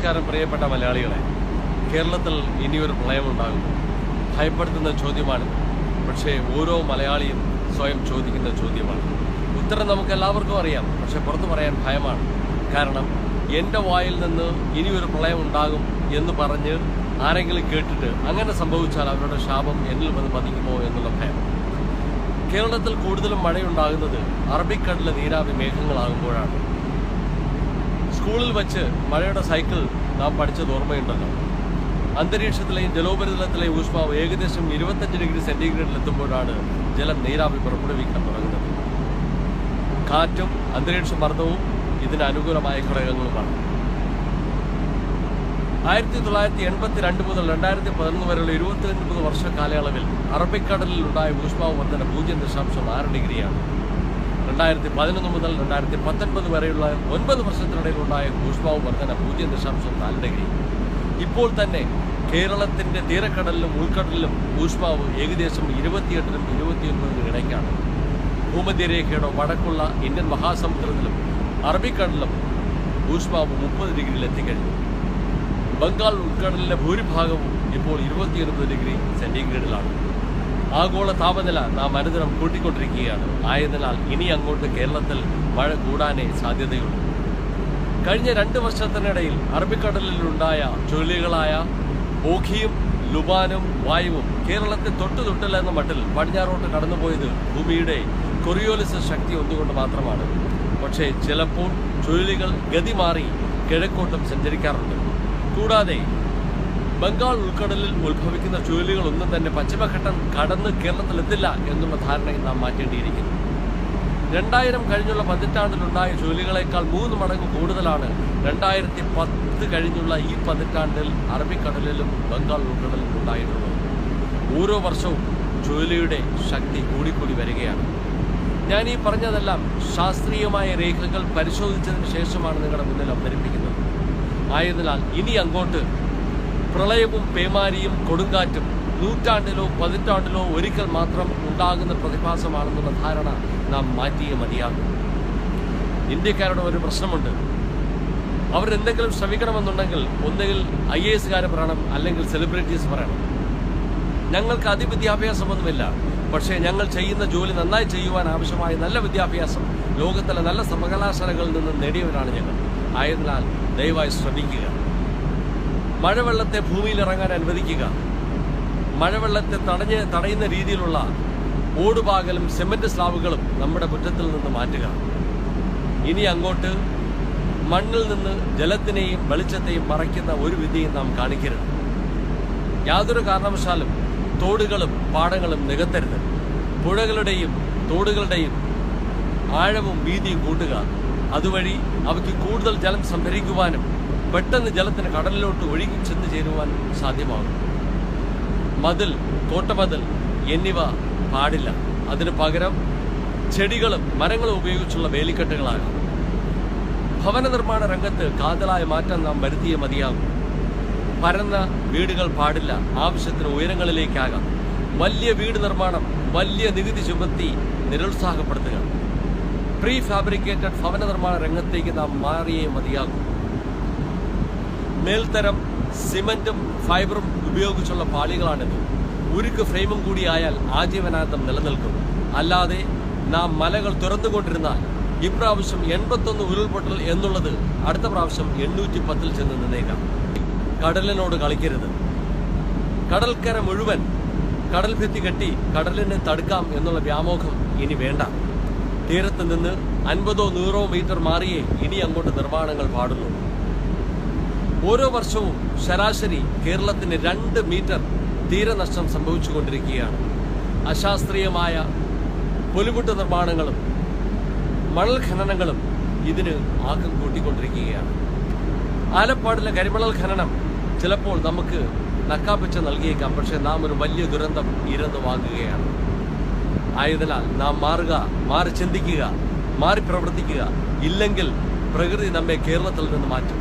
നമസ്കാരം പ്രിയപ്പെട്ട മലയാളികളെ. കേരളത്തിൽ ഇനിയൊരു പ്രളയമുണ്ടാകും ഭയപ്പെടുത്തുന്ന ചോദ്യമാണ്. പക്ഷേ ഓരോ മലയാളിയും സ്വയം ചോദിക്കുന്ന ചോദ്യമാണ്. ഉത്തരം നമുക്ക് എല്ലാവർക്കും അറിയാം. പക്ഷെ പുറത്തു പറയാൻ ഭയമാണ്. കാരണം എന്റെ വായിൽ നിന്ന് ഇനിയൊരു പ്രളയം ഉണ്ടാകും എന്ന് പറഞ്ഞ് ആരെങ്കിലും കേട്ടിട്ട് അങ്ങനെ സംഭവിച്ചാൽ അവരുടെ ശാപം എന്നിൽ വന്ന് പതിക്കുമോ എന്നുള്ള ഭയം. കേരളത്തിൽ കൂടുതലും മഴയുണ്ടാകുന്നത് അറബിക്കടലിലെ നീരാവി മേഘങ്ങളാകുമ്പോഴാണ്. സ്കൂളിൽ വച്ച് മഴയുടെ സൈക്കിൾ നാം പഠിച്ചത് ഓർമ്മയുണ്ടല്ലോ. അന്തരീക്ഷത്തിലെയും ജലോപരിതലത്തിലെയും ഊഷ്മാവ് ഏകദേശം ഇരുപത്തഞ്ച് ഡിഗ്രി സെന്റിഗ്രേഡിൽ എത്തുമ്പോഴാണ് ജലം നീരാവി പുറപ്പെടുവിക്കാൻ തുടങ്ങുന്നത്. കാറ്റും അന്തരീക്ഷ മർദ്ദവും ഇതിന് അനുകൂലമായ ഘടകങ്ങളുമാണ്. ആയിരത്തി തൊള്ളായിരത്തി എൺപത്തി രണ്ട് മുതൽ രണ്ടായിരത്തി പതിനൊന്ന് വരെയുള്ള ഇരുപത്തി ഒൻപത് വർഷ കാലയളവിൽ അറബിക്കടലിൽ ഉണ്ടായ ഊഷ്മാവ് വർധന പൂജ്യം ദശാംശം ആറ് ഡിഗ്രിയാണ്. രണ്ടായിരത്തി പതിനൊന്ന് മുതൽ രണ്ടായിരത്തി പത്തൊൻപത് വരെയുള്ള ഒൻപത് വർഷത്തിനിടയിലുണ്ടായ ഊഷ്മാവ് വർധന പൂജ്യം ദശാംശം നാല് ഡിഗ്രി. ഇപ്പോൾ തന്നെ കേരളത്തിന്റെ തീരക്കടലിലും ഉൾക്കടലിലും ഊഷ്മാവ് ഏകദേശം ഇരുപത്തിയെട്ടിനും ഇരുപത്തിയൊൻപതിനും ഇടയ്ക്കാണ്. ഭൂമധ്യരേഖയുടെ വടക്കുള്ള ഇന്ത്യൻ മഹാസമുദ്രത്തിലും അറബിക്കടലിലും ഊഷ്മാവ് മുപ്പത് ഡിഗ്രിയിൽ എത്തിക്കഴിഞ്ഞു. ബംഗാൾ ഉൾക്കടലിലെ ഭൂരിഭാഗവും ഇപ്പോൾ ഇരുപത്തിയൊൻപത് ഡിഗ്രി സെന്റിഗ്രേഡിലാണ്. ആഗോള താപനില നാം അനുദിനം കൂട്ടിക്കൊണ്ടിരിക്കുകയാണ്. ആയതിനാൽ ഇനി അങ്ങോട്ട് കേരളത്തിൽ മഴ കൂടാനേ സാധ്യതയുള്ളൂ. കഴിഞ്ഞ രണ്ട് വർഷത്തിനിടയിൽ അറബിക്കടലിലുണ്ടായ ചുഴലികളായ ഓഖിയും ലുബാനും വായുവും കേരളത്തെ തൊട്ടു തൊട്ടില്ല എന്ന മട്ടിൽ പടിഞ്ഞാറോട്ട് കടന്നുപോയത് ഭൂമിയുടെ കൊറിയോലിസ് ശക്തി ഒന്നുകൊണ്ട് മാത്രമാണ്. പക്ഷേ ചിലപ്പോൾ ചുഴലികൾ ഗതി മാറി കിഴക്കോട്ടും സഞ്ചരിക്കാറുണ്ട്. കൂടാതെ ബംഗാൾ ഉൾക്കടലിൽ ഉത്ഭവിക്കുന്ന ചുഴലികളൊന്നും തന്നെ പശ്ചിമഘട്ടം കടന്ന് കേരളത്തിലെത്തില്ല എന്നുള്ള ധാരണ നാം മാറ്റേണ്ടിയിരിക്കുന്നു. രണ്ടായിരം കഴിഞ്ഞുള്ള പതിറ്റാണ്ടിലുണ്ടായ ചുഴലികളേക്കാൾ മൂന്ന് മടങ്ങ് കൂടുതലാണ്. രണ്ടായിരത്തി പത്ത് കഴിഞ്ഞുള്ള ഈ പതിറ്റാണ്ടിൽ അറബിക്കടലിലും ബംഗാൾ ഉൾക്കടലിലും ഉണ്ടായിട്ടുള്ളത്. ഓരോ വർഷവും ചുഴലിയുടെ ശക്തി കൂടിക്കൂടി വരികയാണ്. ഞാൻ ഈ പറഞ്ഞതെല്ലാം ശാസ്ത്രീയമായ രേഖകൾ പരിശോധിച്ചതിന് ശേഷമാണ് നിങ്ങളുടെ മുന്നിൽ അവതരിപ്പിക്കുന്നത്. ആയതിനാൽ ഇനി അങ്ങോട്ട് പ്രളയവും പേമാരിയും കൊടുങ്കാറ്റും നൂറ്റാണ്ടിലോ പതിറ്റാണ്ടിലോ ഒരിക്കൽ മാത്രം ഉണ്ടാകുന്ന പ്രതിഭാസമാണെന്നുള്ള ധാരണ നാം മാറ്റിയേ മതിയാകും. ഇന്ത്യക്കാരുടെ ഒരു പ്രശ്നമുണ്ട്. അവരെന്തെങ്കിലും ശ്രമിക്കണമെന്നുണ്ടെങ്കിൽ ഒന്നുകിൽ ഐ എ എസുകാരെ പറയണം അല്ലെങ്കിൽ സെലിബ്രിറ്റീസ് പറയണം. ഞങ്ങൾക്ക് അതിവിദ്യാഭ്യാസമൊന്നുമില്ല. പക്ഷേ ഞങ്ങൾ ചെയ്യുന്ന ജോലി നന്നായി ചെയ്യുവാൻ ആവശ്യമായ നല്ല വിദ്യാഭ്യാസം ലോകത്തിലെ നല്ല സർവകലാശാലകളിൽ നിന്ന് നേടിയവരാണ് ഞങ്ങൾ. ആയതിനാൽ ദയവായി ശ്രമിക്കുക. മഴവെള്ളത്തെ ഭൂമിയിൽ ഇറങ്ങാൻ അനുവദിക്കുക. മഴവെള്ളത്തെ തടഞ്ഞ് തടയുന്ന രീതിയിലുള്ള ഓടുപാകലും സിമന്റ് സ്ലാബുകളും നമ്മുടെ മുറ്റത്തിൽ നിന്ന് മാറ്റുക. ഇനി അങ്ങോട്ട് മണ്ണിൽ നിന്ന് ജലത്തിനെയും വെളിച്ചത്തെയും മറയ്ക്കുന്ന ഒരു വിധിയും നാം കാണിക്കരുത്. യാതൊരു കാരണവശാലും തോടുകളും പാടങ്ങളും നികത്തരുത്. പുഴകളുടെയും തോടുകളുടെയും ആഴവും വീതിയും കൂട്ടുക. അതുവഴി അവയ്ക്ക് കൂടുതൽ ജലം സംഭരിക്കുവാനും പെട്ടെന്ന് ജലത്തിന് കടലിലോട്ട് ഒഴുകി ചെന്ന് ചേരുവാൻ സാധ്യമാകും. മതിൽ കോട്ടമതിൽ എന്നിവ പാടില്ല. അതിന് പകരം ചെടികളും മരങ്ങളും ഉപയോഗിച്ചുള്ള വേലിക്കെട്ടുകളാകാം. ഭവന നിർമ്മാണ രംഗത്ത് കാതലായ മാറ്റം നാം വരുത്തിയേ മതിയാകും. പരന്ന വീടുകൾ പാടില്ല. ആവശ്യത്തിന് ഉയരങ്ങളിലേക്കാകാം. വലിയ വീട് നിർമ്മാണം വലിയ നികുതി ചുമത്തി നിരുത്സാഹപ്പെടുത്തുക. പ്രീ ഫാബ്രിക്കേറ്റഡ് ഭവന നിർമ്മാണ രംഗത്തേക്ക് നാം മാറിയേ മതിയാകും. മേൽത്തരം സിമന്റും ഫൈബറും ഉപയോഗിച്ചുള്ള പാളികളാണിത്. ഉരുക്ക് ഫ്രെയിമും കൂടിയായാൽ ആജീവനാന്തം നിലനിൽക്കും. അല്ലാതെ നാം മലകൾ തുറന്നുകൊണ്ടിരുന്നാൽ ഇപ്രാവശ്യം എൺപത്തൊന്ന് ഉരുൾപൊട്ടൽ എന്നുള്ളത് അടുത്ത പ്രാവശ്യം എണ്ണൂറ്റി പത്തിൽ ചെന്ന് നിന്നേക്കാം. കടലിനോട് കളിക്കരുത്. കടൽക്കര മുഴുവൻ കടൽ ഭിത്തി കെട്ടി കടലിനെ തടുക്കാം എന്നുള്ള വ്യാമോഹം ഇനി വേണ്ട. തീരത്ത് നിന്ന് അൻപതോ നൂറോ മീറ്റർ മാറിയേ ഇനി അങ്ങോട്ട് നിർമ്മാണങ്ങൾ പാടുള്ളൂ. ഓരോ വർഷവും ശരാശരി കേരളത്തിന് രണ്ട് മീറ്റർ തീരനഷ്ടം സംഭവിച്ചുകൊണ്ടിരിക്കുകയാണ്. അശാസ്ത്രീയമായ പൊലിമുട്ട് നിർമ്മാണങ്ങളും മണൽ ഖനനങ്ങളും ഇതിന് ആക്കം കൂട്ടിക്കൊണ്ടിരിക്കുകയാണ്. ആലപ്പാടിലെ കരിമണൽ ഖനനം ചിലപ്പോൾ നമുക്ക് നക്കാപ്പിച്ച നൽകിയേക്കാം പക്ഷെ നാം ഒരു വലിയ ദുരന്തം ഇരന്ന് വാങ്ങുകയാണ് ആയതിനാൽ നാം മാറുക മാറി ചിന്തിക്കുക മാറി പ്രവർത്തിക്കുക ഇല്ലെങ്കിൽ പ്രകൃതി നമ്മെ കേരളത്തിൽ നിന്ന് മാറ്റും.